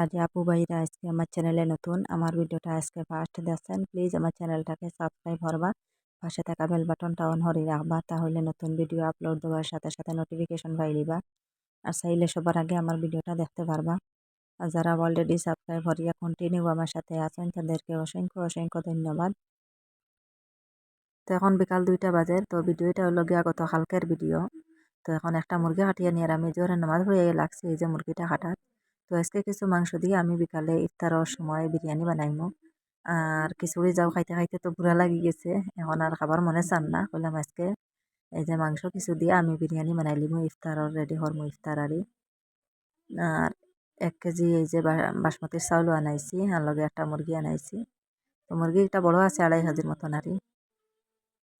আর আপু ভাইরা, আজকে আমার চ্যানেলে নতুন, আমার ভিডিওটা আজকে ফার্স্ট দেখছেন প্লিজ আমার চ্যানেলটাকে সাবস্ক্রাইব করবা। পাশে থাকা বেল বাটনটা অন হরে রাখবা, তাহলে নতুন ভিডিও আপলোড দেওয়ার সাথে সাথে নোটিফিকেশন পাইলিবা আর চাইলে সবার আগে আমার ভিডিওটা দেখতে পারবা। আর যারা অলরেডি সাবস্ক্রাইব করিয়া কন্টিনিউ আমার সাথে আছেন, তাদেরকে অসংখ্য অসংখ্য ধন্যবাদ। তো এখন বিকাল দুইটা বাজে, তো ভিডিওটা হলো গিয়া গত কালকের ভিডিও তো এখন একটা মুরগি কাটিয়ে নিয়ে আমি জোরে নামাজ পড়িয়ে লাগছে, এই যে মুরগিটা কাটার তো আজকে কিছু মাংস দিয়ে আমি বিকালে ইফতারের সময় বিরিয়ানি বানাইমো। আর খিচুড়ি যাও খাইতে খাইতে তো বুড়া লাগি গেছে, এখন আর খাবার মনে চান না। কইলাম আজকে এই যে মাংস কিছু দিয়ে আমি বিরিয়ানি বানাই লিমু, ইফতারর রেডি হরমু ইফতার আরি আর এক কেজি এই যে বাসমতির চাউলও আনাইছি, আর লগে একটা মুরগি আনাইছি। তো মুরগি একটা বড় আছে, আড়াই হাজির মতন আরি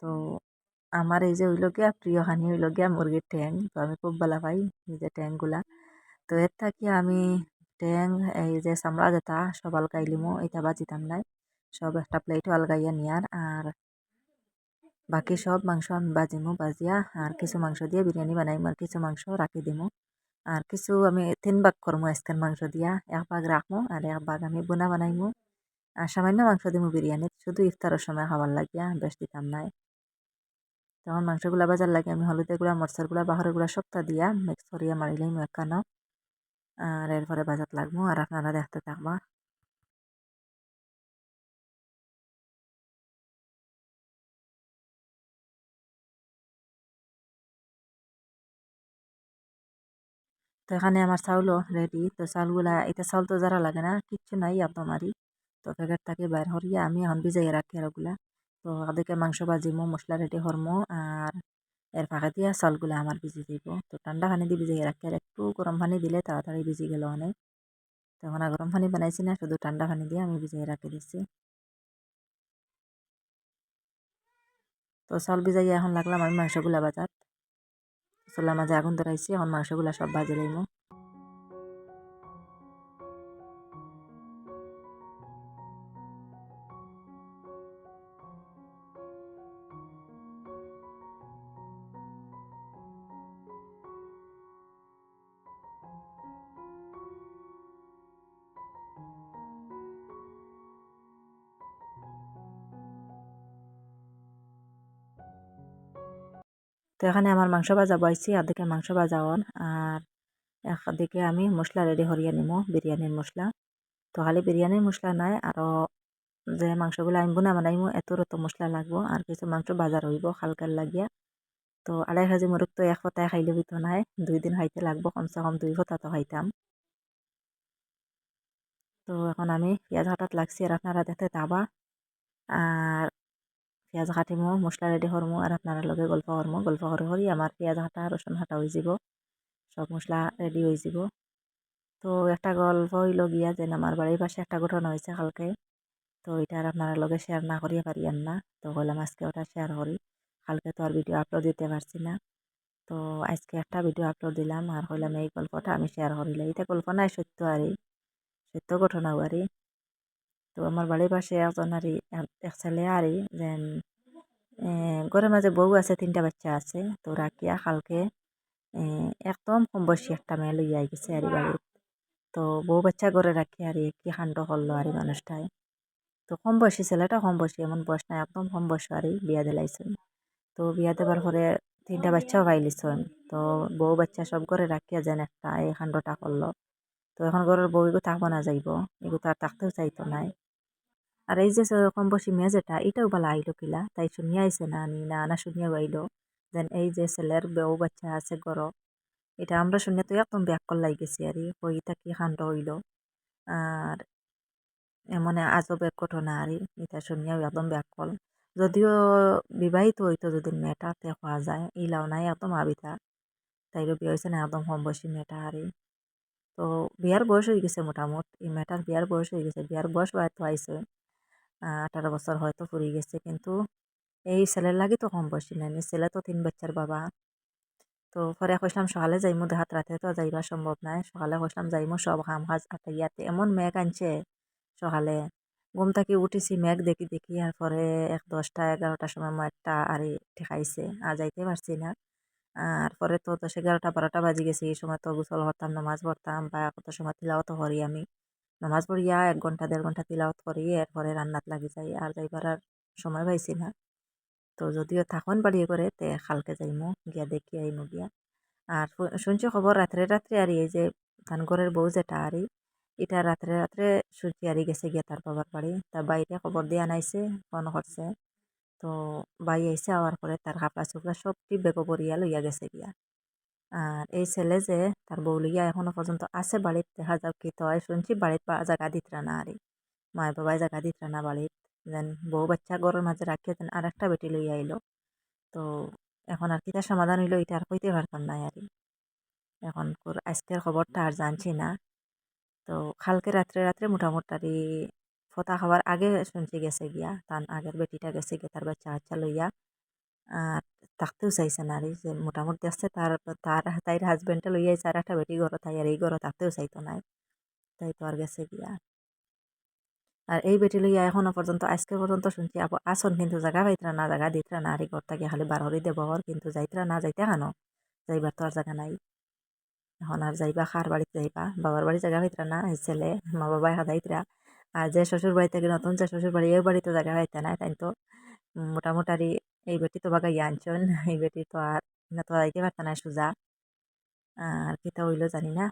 তো আমার এই যে হইল গিয়া প্রিয় হানি হইল গিয়া মুরগির ট্যাং তো আমি খুব ভালো পাই এই যে ট্যাংগুলা তো এর থাকি আমি ট্যাং, এই যে চামড়া যেটা, সব আলগাই লিমো এটা বাজিতাম নাই। সব একটা প্লেটও আলগাইয়া নিয়ার, আর বাকি সব মাংস আমি বাজিমু, বাজিয়া, আর কিছু মাংস দিয়ে বিরিয়ানি বানাইমু, আর কিছু মাংস রাখি দিমু। আর কিছু আমি তিন ভাগ করমু আজকের মাংস দিয়া, এক ভাগ রাখমু, আর এক ভাগ আমি বোনা বানাইমু। আর সামান্য মাংস দিমু বিরিয়ানিত শুধু ইফতারের সময় খাবার লাগিয়া বেশ দিতাম নাই। তখন মাংসগুলা বাজার লাগে আমি হলুদের গুঁড়া, মরচার গুঁড়া, বাহরের গুঁড়া সবটা দিয়া মিক্স করিয়া মারিলাম একখানো। আর এরপরে বাজার লাগবো আর আপনারা দেখতে থাকবা। তো এখানে আমার চাউলও রেডি তো চাউলগুলা এটা চাউল তো যারা লাগে না, কিচ্ছু নাই আরই তো প্যাকেট থাকে বাইর হরিয়া আমি এখন ভিজাই রাখি আর ওগুলা। তো ওদিকে মাংস ভাজিমো, মশলা রেডি করমো আর এর ফাঁকে দিয়া চাউলগুলা আমার ভিজে দিব তো ঠান্ডা পানি দিয়ে ভিজাই রাখি আর একটু গরম পানি দিলে তাড়াতাড়ি ভিজে গেল অনেক তখন আর গরম পানি বানাইছি না, শুধু ঠান্ডা পানি দিয়ে আমি ভিজিয়ে রাখি দিচ্ছি তো চাউল ভিজাই এখন লাগলাম আমি মাংসগুলা বাজার চোলা মাঝে আগুন ধরাইছি এখন মাংসগুলা সব ভাজি লাইমু। তো এখানে আমার মাংস ভাজা বয়সি দিকে মাংস ভাজা হন, আর একদিকে আমি মশলা রেডি করিয়া নিমো, বিরিয়ানির মশলা। তো খালি বিরিয়ানির মশলা নাই আরও যে মাংসগুলো আমি বোনা বানাইমো এতর তো মশলা লাগবো, আর কিছু মাংস বাজার হইব হালকার লাগিয়া। তো আড়াই কেজি মুরগ তো এক ফতায় খাইলে হইতো নাই দুই দিন খাইতে লাগবো, কমসে কম দুই ফতা তো খাইতাম। তো এখন আমি পেঁয়াজ হঠাৎ লাগছি, আর আপনারা দেখতে তাবা। আর পেঁয়াজ কাটিমো মশলা রেডি করমো আর আপনারা লগে গল্প করমো গল্প করে করি আমার পেঁয়াজ হাঁটা রসুন হাঁটা হয়ে যাব। সব মশলা রেডি হয়ে যাব। তো একটা গল্প হইল গিয়া যে আমার বাড়ির পাশে একটা ঘটনা হয়েছে কালকে। তো এটা আর আপনারা লগে শেয়ার না করিয়া পারিয়ান না। তো বললাম আজকে ওটা শেয়ার করি কালকে তো আর ভিডিও আপলোড দিতে পারছি না। তো আজকে একটা ভিডিও আপলোড দিলাম আর হইলাম এই গল্পটা আমি শেয়ার করিলাম এটা গল্প নাই সত্য আরই সত্য ঘটনাও আরই তো আমার বাড়ির পাশে একজন আরই এক ছেলে যেন ঘরের মাঝে বউ আছে, তিনটা বাচ্চা আছে। তো রাখিয়া কালকে একদম কম বয়সী একটা মেয়ে লইয়া গেছে আর বাড়িত তো বউ বাচ্চা ঘরে রাখি আর কি কাণ্ড করল আর মানুষটাই। তো কম বয়সী ছেলেটা কম বয়সী, এমন বয়স নাই, একদম কম বয়স আর বিয়া দিলাইছেন। তো বিয়া দেবার পরে তিনটা বাচ্চাও পাইলিছেন তো বউ বাচ্চা সব ঘরে রাখিয়া যেন একটা এই কাণ্ডটা করল। তো এখন ঘরের বউ এগো থাকব না যাইব, এগো তো আর থাকতেও চাইতো নাই। আর এই যে কম বয়সী মেয়ে যেটা, এটাও বলা আইলো কিলা, তাই শুনিয়া আইসে না, নি, না না শুনিয়া আইলো। যেন এই যে ছেলের বউ বাচ্চা আছে গর, এটা আমরা শুনিয়া তো একদম ব্যাক ব্যাকল গেছি আর কই তা কি হইল। আর এমন আজব এক ঘটনা, আর এটা শুনিয়াও একদম ব্যাকল। যদিও বিবাহিত হইতো যদি মেয়েটা, তে হওয়া যায়, ইলাও নাই একদম আবিতা তাইরও বিয়ে হয়েছে না একদম কম বয়সী মেয়েটা, আর। তো বিয়ার বয়স হয়ে গেছে মোটামুটি, এই মেয়েটার বিয়ার বয়স হয়ে গেছে, বিয়ার বয়স তো আইসে আঠারো বছর হয়তো ফুরিয়ে গেছে। কিন্তু এই ছেলের লাগি তো কম বয়সী নাই। ছেলে তো তিন বাচ্চার বাবা। তো পরে কইসলাম, সকালে যাইমু দেখাত রাতে তো যাইবা সম্ভব নাই। সকালে কইসলাম, যাইমু, সব কাম কাজ আটাইয়াতে এমন মেঘ আনছে সকালে। ঘুম থাকি উঠেছি, মেঘ দেখি দেখি, আর পরে এক দশটা, এগারোটার সময় মেঘটা আর ঠেকাইছে। আর যাইতে পারছি না। আর পরে তো দশ, এগারোটা, বারোটা বাজি গেছে। এই সময় তো গোসল করতাম, নামাজ পড়তাম বা কত সময় তিলাওয়াত করি আমি। নামাজ পড়িয়া এক ঘণ্টা, দেড় ঘণ্টা তিলাওয়াত করি, এরপরে রান্নাত লাগি যাই। আর যাইবার আর সময় পাইছি না। তো যদিও থাকুন বাড়িয়ে করে, তে খালকে যাইমু, গিয়া দেখি আইমু গিয়া। আর শুনছি খবর? রাত্রে রাত্রে আর, এই যে ধানগড়ের বউ যেটা আরি এটা রাত্রে রাত্রে শুনছি আরি গেছে গিয়া তার বাবার বাড়ি। তা বাইরে খবর দিয়ে আনাইছে ফোন করছে। তো বাই আইসে আওয়ার পরে তার কাপড়া চোপড়া সবটি বেগো পরিয়া লইয়া গেছে গিয়া। আর এই ছেলে যে তার বউ লইয়া এখনও পর্যন্ত আছে বাড়িতে, দেখা যাক কি তো শুনছি বাড়িতে জায়গা দিতরা না আরে মায় বাবাই জায়গা দিতরা না বাড়িত যেন বউ বাচ্চা ঘরের মাঝে রাখিয়া যেন আর একটা বেটি লইয়া আইলো। তো এখন আর কিতা সমাধান হইল, এটা আর কইতে পারতাম না আর এখন আজকের খবরটা আর জানছি না। তো কালকে রাত্রে রাত্রে মোটামুটি ফতা খাওয়ার আগে শুনছি গেছে গিয়া, তার আগের বেটিটা গেছে গিয়া, তার বাচ্চা বাচ্চা লইয়া। আর থাকতেও চাইছে না। আর যে মোটামুটি আসছে তার তার, তাইর হাজবেন্ডটা লইয়া আইছে আর একটা বেটি ঘর তাই আর এই ঘর থাকতেও চাইতো নাই। তাই তো আর গেছে গিয়া। আর এই বেটি লইয়া এখনও পর্যন্ত, আজকে পর্যন্ত শুনছি আবার আসন কিন্তু জায়গা পাইতরা না জায়গা দিতরা না, আর ঘর থেকে খালি বার হরি দেব কিন্তু যাইতরা না, যাইতে খানো যাইবার তো আর জায়গা নাই। এখন আর যাইবা খার বাড়িতে যাইবা? বাবার বাড়ি জায়গা পাইতরা না ছেলে, মা বাবাই হাদাইতরা। আর যে শ্বশুর বাড়িতে নতুন যে শ্বশুর বাড়ি এই বাড়িতে জায়গা পাইতে না তাই তো। মোটামুটি এই বেটি তো বাগাই আনছন এই বেটি তো আর না তো যাইতে পারত না সোজা আর কিতা হইল জানি না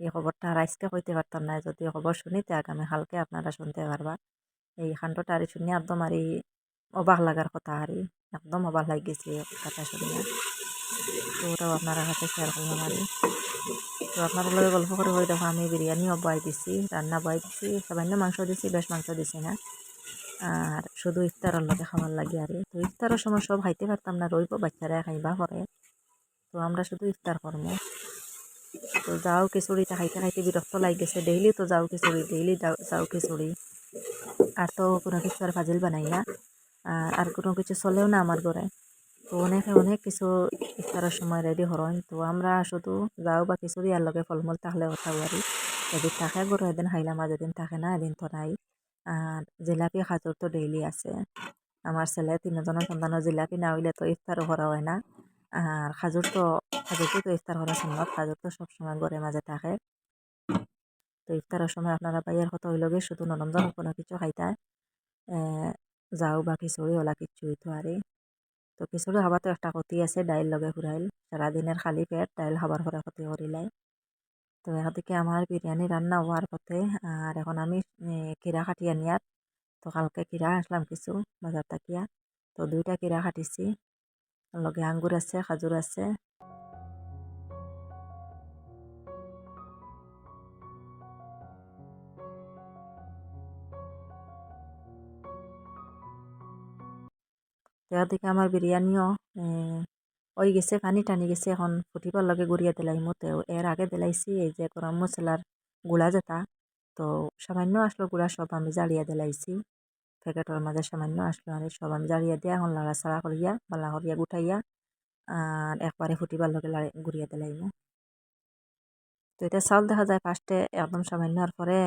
এই খবরটা আর আজকে কইতে পারতাম না যদি খবর শুনি তে আগামী কালকে আপনারা শুনতে পারবা এই খান্ডটা আর শুনি একদম আর অবাক লাগার কথা আর একদম অবাক লাগ গেছে কথা শুনিয়া তো ওটাও আপনারা কাছে শেয়ার করলাম আর তো আপনাদের লগে গল্প করে হয়ে দেখো আমি বিরিয়ানিও বয় দিছি রান্না বয় দিছি সামান্য মাংস দিছি বেশ মাংস দিছি না আর শুধু ইফতারের লগে খাবার লাগে আর তো ইফতারের সময় সব খাইতে পারতাম না, রইব বাচ্চারা খাইবা করে তো আমরা শুধু ইফতার করব তো যাও খিচুড়িটা খাইতে খাইতে বিরক্ত লাগ গেছে। ডেইলি তো যাও খিচুড়ি, ডেইলি যাও খিচুড়ি। আর তো কোনো কিছু আর ফাজিল বানাই না। আর কোনো কিছু চলেও না আমার ঘরে। তো অনেকে অনেক কিছু ইফতারের সময় রেডি হরণ তো আমরা শুধু যাও বা খিচুড়ি আর লগে ফলমূল তাহলে কথা বাড়ি এদিন থাকে গরু, এদিন খাইলাম আর এদিন থাকে না, এদিন তো নাই। আর জিলাপি খাজুর তো ডেইলি আছে। আমার ছেলে তিনজনের সন্তানের জিলাপি না হইলে তো ইফতারও করা হয় না। আর খাজুর তো খাজুরটি তো ইফতার করা সম্ভব খাজুর তো সবসময় ঘরের মাঝে থাকে। তো ইফতারের সময় আপনারা বাইয়ের কথা হইল গে শুধু নরমজন কোনো কিছু খাইতা যাও বা খিচুড়ি ওলা কিচ্ছু হইতো আরে তো খিচুড়ি খাবার তো একটা ক্ষতি আছে ডাইল লগে ফুরাইল সারাদিনের খালি পেট ডাইল খাবার পরে ক্ষতি করিলাই তো এদিকে আমার বিরিয়ানি রান্না হওয়ার পথে আর এখন আমি কিরা কাটিয়ে নিয়ার তো কালকে কিরা আসলাম কিছু বাজার তাকিয়া। তো দুইটা কিরা কাটিছি। লগে আঙ্গুর আছে খাজুর আছে। দিকে আমার বিরিয়ানিও ওই গেছে, পানি টানি গেছে, এখন ফুটিবার লগে গুড়িয়া দিলাই মতো এর আগে দিলাইছি এই যে গরম মশলার গুড়া যেটা তো সামান্য আসলো গুড়া সব আমি জ্বালিয়ে দিলাইছি প্যাকেটের মাঝে সামান্য আসলো আমি সব আমি জ্বালিয়ে দিয়া এখন লাড়াচাড়া করিয়া বালা করিয়া গুঠাইয়া আর একবারে ফুটিবার লগে গুড়িয়া দিলাইমু তো এটা চাউল দেখা যায় ফার্স্টে একদম সামান্য হওয়ার পরে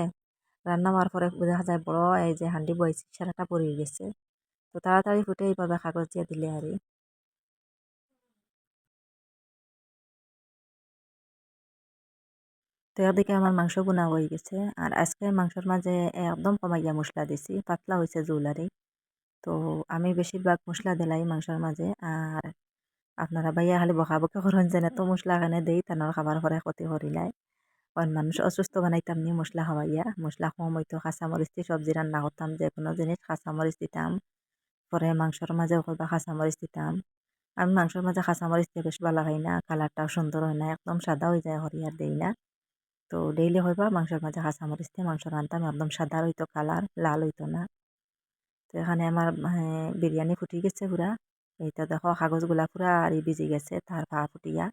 রান্না হওয়ার পরে দেখা যায় বড় এই যে হান্ডি বয়েছি সেরাটা পড়ে গেছে। তো তাড়াতাড়ি ফুটে এইভাবে কাগজ দিয়ে দিলে আর তো এদিকে আমার মাংস বোনা হয়ে গেছে। আর আজকে মাংসর মাঝে একদম কমাইয়া মশলা দিছি, পাতলা হয়েছে জুলারি। তো আমি বেশিরভাগ মশলা দিলাই মাংসর মাঝে। আর আপনারা ভাইয়া খালি বকা করেন যেন এত মশলা এখানে দেই তানোর খাবার পরে ক্ষতি করিলাই কারণ মানুষ অসুস্থ বানাইতাম নি মশলা খাওয়াইয়া। মশলা কম হইতো কাঁচামরিচ দিয়ে সবজি রান্না করতাম যে কোনো জিনিস কাঁচামরিচ দিতাম। পরে মাংসর মাঝেও করবা কাঁচামরিচ দিতাম। আমি মাংসর মাঝে কাঁচামরিচ দিয়ে বেশ ভালো খাই না, কালারটাও সুন্দর হয় না, একদম সাদা হয়ে যায়, হরিয়ার দেই না। তো ডেইলি হইবা মাংসের মাঝে কাঁচামরিচ দিয়ে মাংস রান্তাম একদম সাদা হইতো কালার লাল হইতো না। তো এখানে আমার হ্যাঁ, বিরিয়ানি ফুটি গেছে পুরা। এইটা দেখো কাগজগুলা পুরা আর ভিজে গেছে তার পা ফুটিয়া।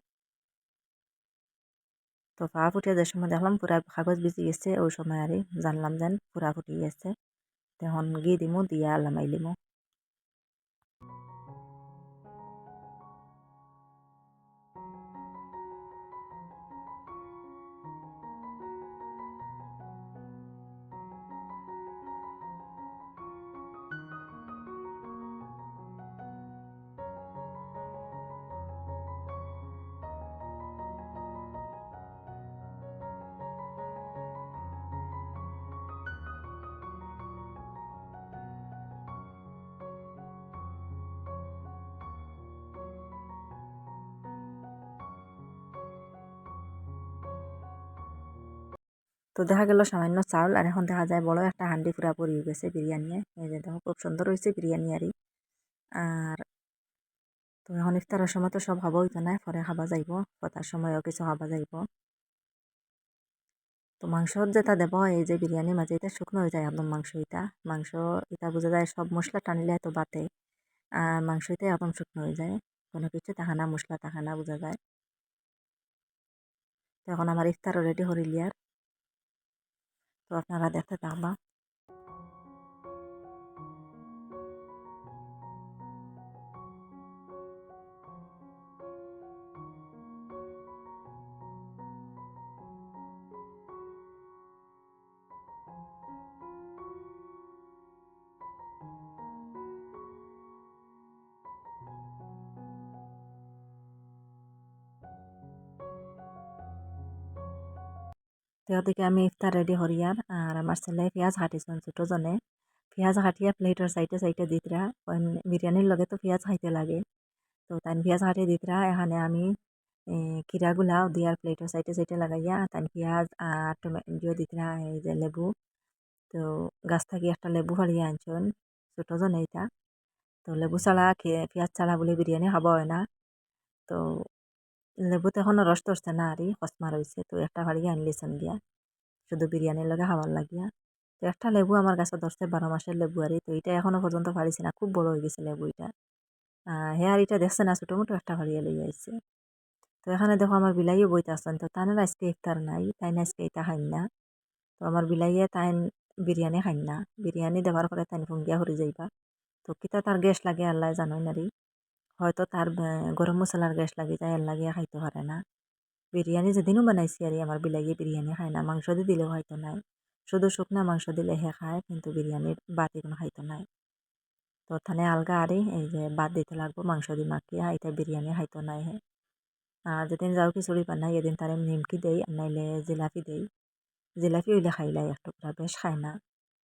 তো পা ফুটিয়া যে সময় দেখলাম পুরা কাগজ ভিজে গেছে ওই সময় আর জানলাম যেন পুরা ফুটি গেছে। তখন গিয়ে দিমু দিয়া লামাই লিমু। তো দেখা গেল সামান্য চাউল আর এখন দেখা যায় বড় একটা হান্ডি পুরা পরি গেছে বিরিয়ানি এই যে দেখো, খুব সুন্দর হয়েছে বিরিয়ানি আরই আর তো এখন ইফতারের সময় তো সব হব হইতো না পরে খাবা যাইব কথার সময়ও কিছু খাবা যাইব। তো মাংস যেটা দেব, এই যে বিরিয়ানির মাঝে এটা শুকনো হয়ে যায় একদম মাংস এটা মাংস এটা বোঝা যায় সব মশলা টানিলে তো বাতে আর মাংস এটা একদম শুকনো হয়ে যায়। কোনো কিছু তাহানা মশলা তাহানা বোঝা যায়। তো এখন আমার ইফতারও রেডি হরিলিয়ার তো আপনারা দেখতে থাকবা তো আমি ইফতার রেডি হরিয়ার আর আমার ছেলে পেঁয়াজ কাটিছেন ছোটো জনে পেঁয়াজ কাটিয়া প্লেটের সাইডে সাইডে দিতরা বিরিয়ানির লগে তো পেঁয়াজ খাইতে লাগে। তো তাই পেঁয়াজ কাটিয়ে দিতরা এখানে আমি কিরাগুলা দিয়ার প্লেটের সাইডে সাইডে লাগাইয়া তাই পেঁয়াজ আর টমেটো দিতরা এই যে লেবু। তো গাছ থাকি একটা লেবু ফাড়িয়ে আনছেন ছোটো জন এইটা তো লেবু ছাড়া পেঁয়াজ ছাড়া বলে বিরিয়ানি খাওয়া হয় না। তো লেবুতে এখনও রস ধরছে না আরই কসমা রয়েছে তো একটা ফাড়িয়ে আনলিছেন দিয়া শুধু বিরিয়ানির লগে খাবার লাগিয়া। তো একটা লেবু আমার কাছে ধরছে বারো মাসের লেবু আর তো এটা এখনও পর্যন্ত পারিছি না খুব বড় হয়ে গেছে লেবু এটা হ্যাঁ আর এটা দেখছে না ছোটো মোটো একটা ফাড়িয়ে লই আইছে। তো এখানে দেখো আমার বিলাইও বইতে আসছেন তো তানের আজকে ইফতার নাই তাই আজকে এটা খাইন না। তো আমার বিলাইয়ে তাই বিরিয়ানি খাইন না। বিরিয়ানি দেওয়ার পরে তাই ফুঙ্গিয়া হরি যাইবা। তো কিতা তার গ্যাস লাগে আল্লাহ জানোই নারি হয়তো তার গরম মশলার গ্যাস লাগি যায়, এর লাগিয়ে খাইতে পারে না। বিরিয়ানি যেদিনও বানাইছি আর আমার বিলাইয়ে বিরিয়ানি খায় না, মাংস দিয়ে দিলেও হয়তো নাই। শুধু শুকনা মাংস দিলে হে খায়, কিন্তু বিরিয়ানির বাতি কোনো খাইতো নাই। তো থানে আলগা আরে, এই যে বাদ দিতে লাগবো, মাংস দি মাখিয়া এটা বিরিয়ানি খাইতো নাই হে। আর যেদিন যাও খিচুড়ি বানাই, এদিন তারে নিমকি দেই, আর নাইলে জিলাপি দেই। জিলাপি হইলে খাইলাই এক টুকরা বেশ খায় না,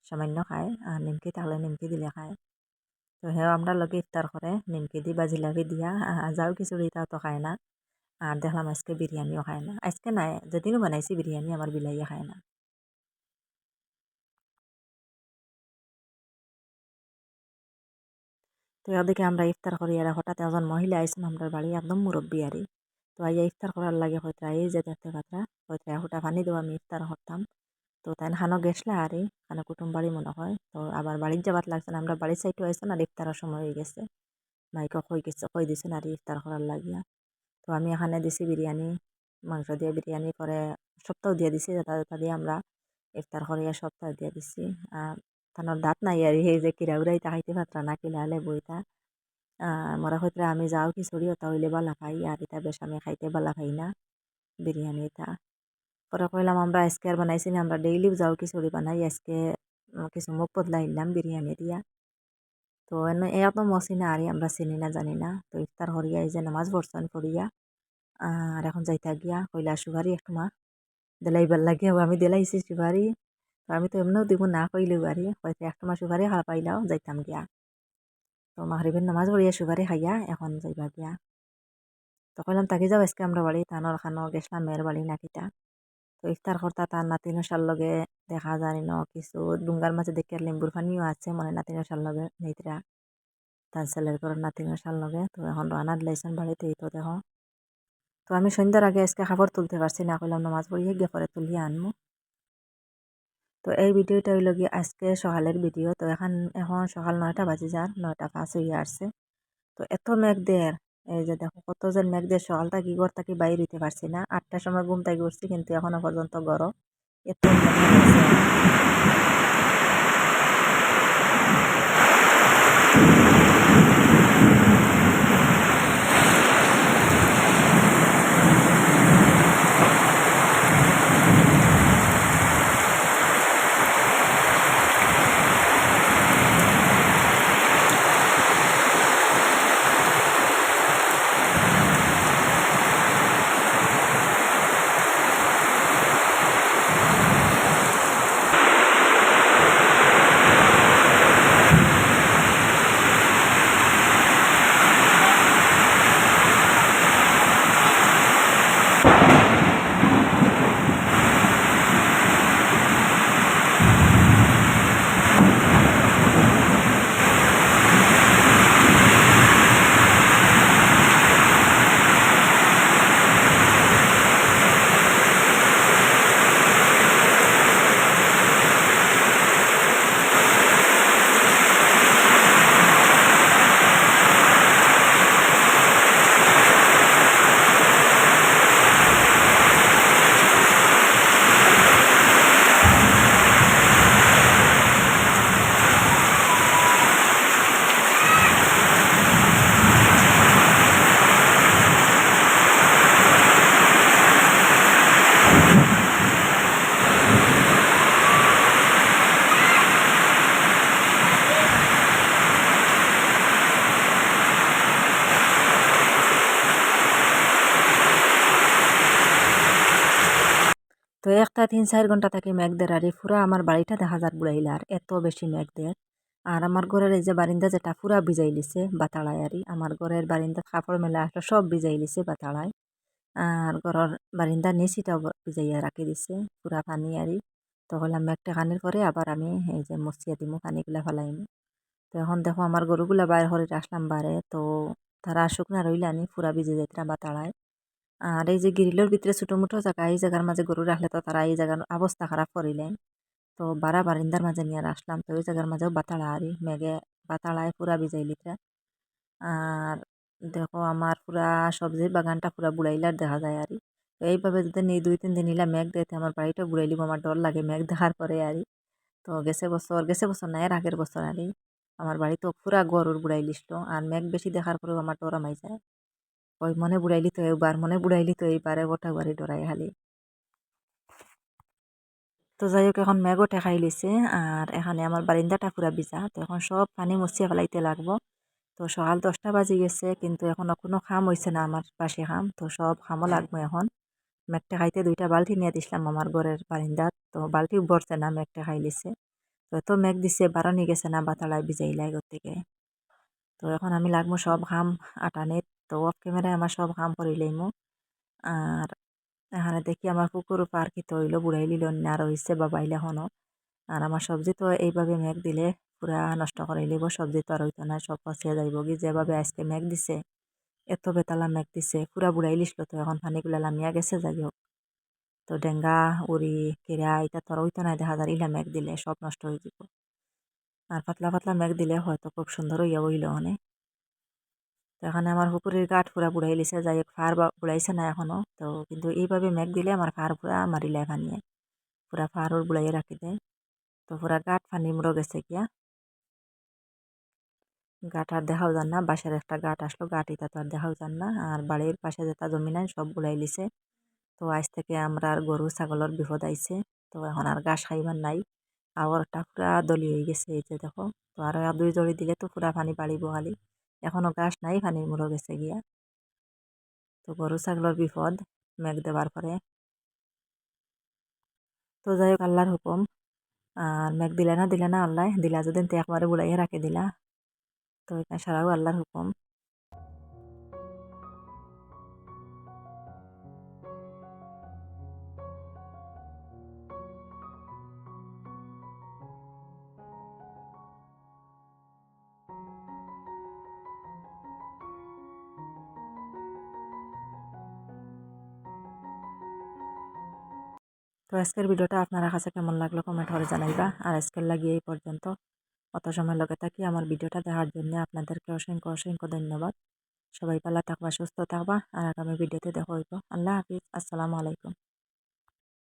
সামান্য খায়, আর নিমকি থাকলে নিমকি দিলে খায়। তো হেও আমরা লগে ইফতার করে নিমকি দি বা জিলাপি দিয়া যাও খিচুড়ি তাও তো খায় না। আর দেখলাম আজকে বিরিয়ানিও খায় না। আজকে নাই যেদিনও বানাইছি বিরিয়ানি আমার বিলাইয়া খায় না। তো ওদিকে আমরা ইফতার করি আর হঠাৎ একজন মহিলা আইসুন আমরা বাড়ি একদম মুরব্বী আরি তো আইয়া ইফতার করার লাগে হয়তো এই যে দেখতে পাত্রা হয়তো হুটা পানি দেওয়া আমি ইফতার করতাম। তো তাই খানো গেছলা আরে খানো কুটুম বাড়ি মনে হয়। তো আবার বাড়ির যাবার লাগছে না, আমরা বাড়ির সাইডে আইসুন আর ইফতারের সময় হয়ে গেছে। মাইকে কই গেছে, কই দিছেন আর ইফতার করার লাগিয়া। তো আমি এখানে দিছি বিরিয়ানি, মাংস দিয়ে বিরিয়ানি করে সপ্তাহ দিয়ে দিছি যেটা যেটা দিয়ে আমরা ইফতার করিয়া সপ্তাহ দিয়ে দিছি। আর তানোর দাঁত নাই আর সেই যে কিরা উড়াই খাইতে পাত্রা না কিলালে বইটা মরা হইতে আমি যাও খিচুড়ি ওটা হইলে বালা খাই, আর এটা বেশ আমি খাইতে বালা খাই না, বিরিয়ানি এটা পরে কইলাম আমরা আজকে আর বানাইছি না, আমরা ডেইলি যাও খিচুড়ি বানাই, আজকে কিছু মুখ বদলাইলাম বিরিয়ানি দিয়া। তো এত মসি না আরে, আমরা চিনি না, জানি না। তো ইফতার হরিয়া এই যে নামাজ পড়ছেন করিয়া আর এখন যাইতা গিয়া, কইলা সুগারি একটু মা দিলাইবার লাগে আমি দিলাইছি সুগারি তো আমি তো এমনিও দিব না, কইলেও আরে হয়তো একটা মা সুগারি খাওয়া পাইলাও, যাইতাম গিয়া। তো মাহরিবের নামাজ পড়িয়া সুগারি খাইয়া, এখন যাইবা গিয়া। তো কইলাম, তাকে যাও, আজকে আমরা বাড়ি, তানোর খানো গেছিলাম মেয়ের বাড়ি নাকিটা। তো ইফতার করতা তার নাতি নসার লগে দেখা যায় ন, কিছু ডুঙ্গার মাঝে দেখে লেম্বুর পানিও আছে মানে নাতি নসার লগে, নেইতরা। তার ছেলের ঘরের নাতি নসার লগে, তো এখন রানা দিলাইছেন বাড়িতে তো দেখো। তো আমি সন্ধ্যার আগে আজকে খাবার তুলতে পারছি না, কইলাম নামাজ পড়িয়ে গিয়ে পরে তুলিয়ে আনব তো এই ভিডিওটা হইল গিয়ে আজকে সকালের ভিডিও, তো এখন এখন সকাল নয়টা বাজে যার, নয়টা পাঁচ হয়ে আসছে। তো এত মেঘ দেয় এই যে দেখো কত যে মেঘ দিয়ে সকালটা কি ঘর থাকি বাইর হইতে পারছি না। আটটার সময় ঘুম থেকে উঠছি, কিন্তু এখনও পর্যন্ত গরম। এত তো তিন চার ঘণ্টা থাকি মেঘ দের আর ফুরা আমার বাড়িটা দেখা যার বুড়াইলা আর এত বেশি মেঘ দের। আর আমার ঘরের এই যে বারিন্দা যেটা ফুরা ভিজাই লিছে বাতাড়ায় আরি আমার ঘরের বারিন্দা কাপড় মেলা আসলে সব ভিজাই লিছে বাতাড়ায়। আর ঘরের বারিন্দা নিচিটাও ভিজাইয়া রাখি দিছে পুরা পানি আরি তো হলাম মেঘটা খানির পরে আবার আমি এই যে মসিয়া দিমু পানিগুলা ফেলাইমু। তো এখন দেখো আমার গরুগুলা বাইর করে আসলাম বারে, তো তারা শুকনা রইলানি, ফুরা ভিজে যাইতরা বাতাড়ায়। আর এই যে গ্রিলের ভিতরে ছোটো মোটো জায়গা, এই জায়গার মাঝে গরু রাখলে তো তারা এই জায়গার অবস্থা খারাপ করিলেন। তো বারা বারিন্দার মাঝে নিয়ে আসলাম, তো ওই জায়গার মাঝেও বাতাড়া আরি মেঘে বাতাড়ায় পুরা ভিজাই লিতরা আর দেখো আমার পুরা সবজির বাগানটা পুরা বুড়াইলার দেখা যায় আরি তো এইভাবে যদি নেই দুই, তিন দিন নিলাম মেঘ দিতে আমার বাড়িটা বুড়াই লিব, আমার ডর লাগে মেঘ দেখার পরে আরি তো গেছে বছর গেছে বছর না, এর আগের বছর আরি আমার বাড়ি পুরা গরুর বুড়াই লিসল, আর মেঘ বেশি দেখার পরেও আমার ডর আমাই যায়। ওই মনে বুড়াইলি তো এবার মনে বুড়াইলি তো এইবারে গোটা বাড়ি ডরাই খালি। তো যাই হোক, এখন মেঘও ঠেকাই লিছে আর এখানে আমার বারিন্দাটা পুরা ভিজা, তো এখন সব পানি মুছিয়ে ফেলাইতে লাগবো। তো সকাল দশটা বাজে গেছে, কিন্তু এখনও কোনো খাম হয়েছে না আমার পাশে খাম। তো সব খামও লাগবো এখন। মেঘটা খাইতে দুইটা বালতি নিয়ে দিছিলাম আমার ঘরের বারিন্দাত তো বালতি ভরছে না মেঘটা খাই লিছে। তো এত মেঘ দিছে বারো গেছে না বাতালায় ভিজাইলাই থেকে তো এখন আমি লাগবো সব খাম আটানিত। তো অফ ক্যামেরায় আমার সব কাম করে লইমু। আর এখানে দেখি আমার পুকুর পার কি তৈল বুড়াই লিল না রয়েছে বা বাইলে হনো আর আমার সবজি তো এইভাবে মেঘ দিলে পুরা নষ্ট করে লিব সবজি তো আর হইতো না, সব পচিয়া যাইব। কি যেভাবে আজকে মেঘ দিছে, এত বেতালা মেঘ দিছে, পুরা বুড়াই লিসলো তো এখন পানিগুলা লামিয়া গেছে, যাই হোক। তো ডেঙ্গা, উড়ি, কেরা, এটা তো হইতো না, দেখা যায় ইলা মেঘ দিলে সব নষ্ট হয়ে যাব আর পাতলা পাতলা মেঘ দিলে হয়তো খুব সুন্দর হইয়া হইল অনেক তো এখানে আমার পুকুরের গাঠ পুরা বুড়াই লিছে, যাই ফার বুড়াইছে না এখনও। তো কিন্তু এইভাবে মেঘ দিলে আমার ফার পুরা মারিলে ফানিয়ে পুরা ফারও বুড়াইয়ে রাখি দেয়। তো পুরা গাঠ ফানি মুড়ো গেছে গিয়া। গাঠ আর দেখাও যান না, বাসার একটা গাঠ আসলো গাঠ এটা তো আর দেখাও যান না। আর বাড়ির পাশে যেটা জমি নাই, সব বুড়াই লিছে। তো আজ থেকে আমরা আর গরু, ছাগলের বিপদ আইছে। তো এখন আর গাছ খাইবার নাই। আওয়ারটা পুরা দলি হয়ে গেছে এই যে দেখো। তো আর দুই জড়ি দিলে তো পুরা পানি বাড়িব খালি। এখনও ঘাস নাই, পানির মূল গেছে গিয়া। তো গরু, ছাগলের বিপদ, মেঘ দেওয়ার পরে। তো যাই হোক, আল্লাহর হুকুম। আর মেঘ দিলে না দিলে না আল্লাহ, দিলা যদি একবারে বুড়াইয়া রাখে দিলা। তো এটা সারাও আল্লাহর হুকুম। আজকের ভিডিওটা আপনারা কাছে কেমন লাগল কমেন্ট করে জানাইবা। আর আজকের লাগিয়ে এই পর্যন্ত। অত সময় লগে থাকি আমার ভিডিওটা দেখার জন্য আপনাদেরকে অসংখ্য অসংখ্য ধন্যবাদ। সবাই ভালো থাকবা, সুস্থ থাকবা। আর আগামী ভিডিওতে দেখা হইব। আল্লাহ হাফিজ। আসসালামু আলাইকুম।